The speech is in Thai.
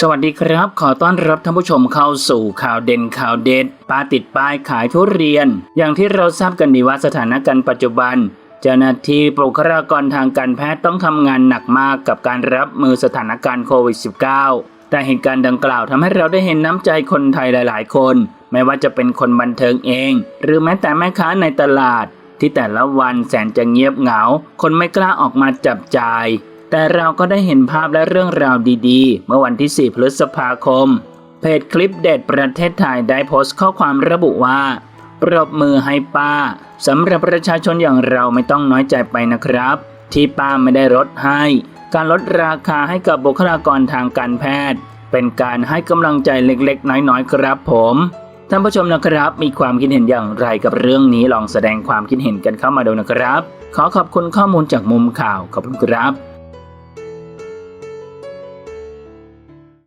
สวัสดีครับ ขอต้อนรับท่านผู้ชมเข้าสู่ข่าวเด่นข่าวเด็ดป้าติดป้ายขายทุเรียน อย่างที่เราทราบกันดีว่าสถานการณ์ปัจจุบัน เจ้าหน้าที่บุคลากรทางการแพทย์ต้องทำงานหนักมากกับการรับมือสถานการณ์โควิด -19 แต่เหตุการณ์ดังกล่าวทำให้เราได้เห็นน้ำใจคนไทยหลาย ๆ คน ไม่ว่าจะเป็นคนบันเทิงเอง หรือแม้แต่แม่ค้าในตลาด ที่แต่ละวันแสนจะเงียบเหงา คนไม่กล้าออกมาจับจ่าย แต่เราก็ได้เห็นภาพและเรื่องราวดีๆ เมื่อวันที่ 4 พฤษภาคม เพจคลิปเด็ดประเทศไทยได้โพสต์ข้อความระบุว่า ปรบมือให้ป้าสำหรับประชาชนอย่างเราไม่ต้องน้อยใจไปนะครับ ที่ป้าไม่ได้ลดให้ การลดราคาให้กับบุคลากรทางการแพทย์ เป็นการให้กำลังใจเล็กๆ น้อยๆ ครับผมท่านผู้ชมนะครับ มีความคิดเห็นอย่างไรกับเรื่องนี้ลองแสดงความคิดเห็นกันเข้ามาดูนะครับ ขอขอบคุณข้อมูลจากมุมข่าวขอบคุณครับ